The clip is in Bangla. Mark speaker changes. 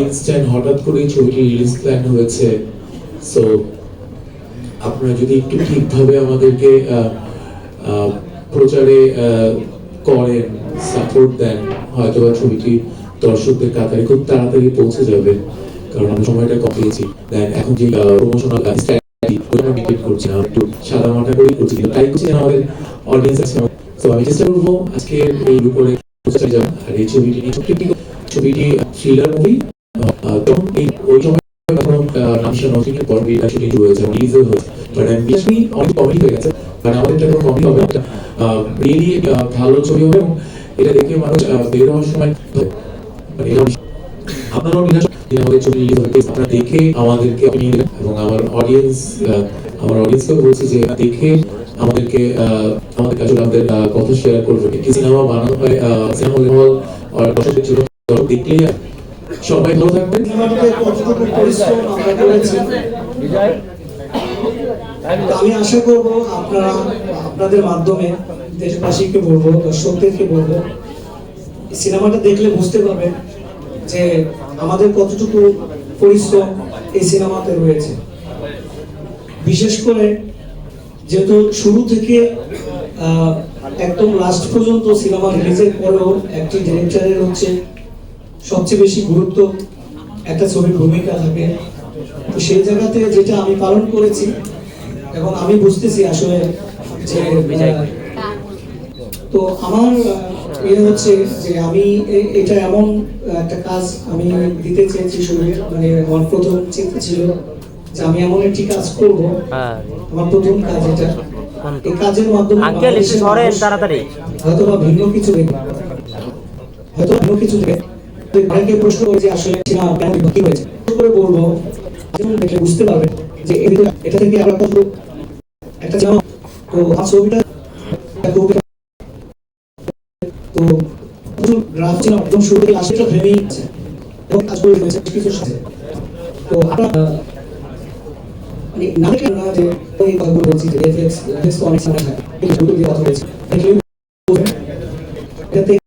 Speaker 1: ইনস্ট্যান্ট হঠাৎ করে ছবিটি রিলিজ প্ল্যান হয়েছে সো আপনারা যদি একটু ঠিকভাবে আমাদেরকে প্রচারে করেন সাপোর্ট দেন হয়তো বা ছবিটি দর্শকদের কাতারে খুব তাড়াতাড়ি পৌঁছে যাবে, কারণ আমরা সময়টা কম পেয়েছি। দেন এখন যে প্রমোশনাল করছি না, একটু সাদা মাটা করেই করছি ট্রাই করছি আমাদের অডিয়েন্স আছে আমি চেষ্টা করব আজকে এই উপরে প্রচারে যাব আর এই ছবিটি একটি ছবিটি থ্রিলার মুভি তখন এই ওই সময় এখনও নামশা নথিংয়ের পর এটা শুটিং শুরু হয়েছে রিলিজও হয়েছে। বাট আমি অনেক কমেডি হয়ে গেছে কারণ আমাদের এটা কোনো হবে না। রিয়েলি ভালো ছবি হবে এবং এটা দেখে মানুষ বের হওয়ার সময় মানে আপনারাও নিরাশ যে আমাদের ছবি রিলিজ হবে। আপনারা দেখে আমাদেরকে দেবেন এবং আমার অডিয়েন্স আমার অডিয়েন্সকে বলছি যে দেখে আমাদেরকে আমাদের কাছে আমাদের কথা শেয়ার একটি সিনেমা বানানো হয় সিনেমা হল দেখলেই সবাই ভালো থাকবেন।
Speaker 2: আমি আশা করব আপনারা আপনাদের মাধ্যমে দেশবাসীকে বলব, দর্শকদেরকে বলব সিনেমাটা দেখলে বুঝতে পারবেন যে আমাদের কতটুকু পরিশ্রম এই সিনেমাতে রয়েছে। বিশেষ করে যেহেতু শুরু থেকে একদম লাস্ট পর্যন্ত সিনেমা রিলিজের পরেও একটি ডিরেক্টরের হচ্ছে সবচেয়ে বেশি গুরুত্ব একটা ছবির ভূমিকা থাকে। তো সেই জায়গাতে যেটা আমি পালন করেছি এবং আমি বুঝতেছি আসলে যে তো আমার ইয়ে হচ্ছে যে আমি এটা এমন একটা কাজ আমি দিতে চেয়েছি শুরুতে মানে আমার প্রথম চিন্তা ছিল যে আমি এমন একটি কাজ করব।
Speaker 3: হ্যাঁ।
Speaker 2: আমার প্রথম কাজ এটা। এই কাজের মাধ্যমে
Speaker 3: আঙ্কেল একটু সরেন তাড়াতাড়ি।
Speaker 2: হয়তো বা ভিন্ন কিছু হয়তো ভিন্ন কিছু দেখবে। অনেকে প্রশ্ন করে আসলে সিনেমা কেন বিভক্তি হয়েছে? করে বলব, যেমন দেখলে বুঝতে পারবে যে এটা থেকে আমরা কত একটা সিনেমা তো আমার ছবিটা তো প্রচুর গ্রাফ ছিল, একদম শুরু থেকে লাস্টটা ফ্রেমেই আছে। এবং কাজ করে ফেলেছে কিছু সাথে তো আমরা মানে না দেখলে না যে, ওই কথাগুলো বলছি অনেক সময় থাকে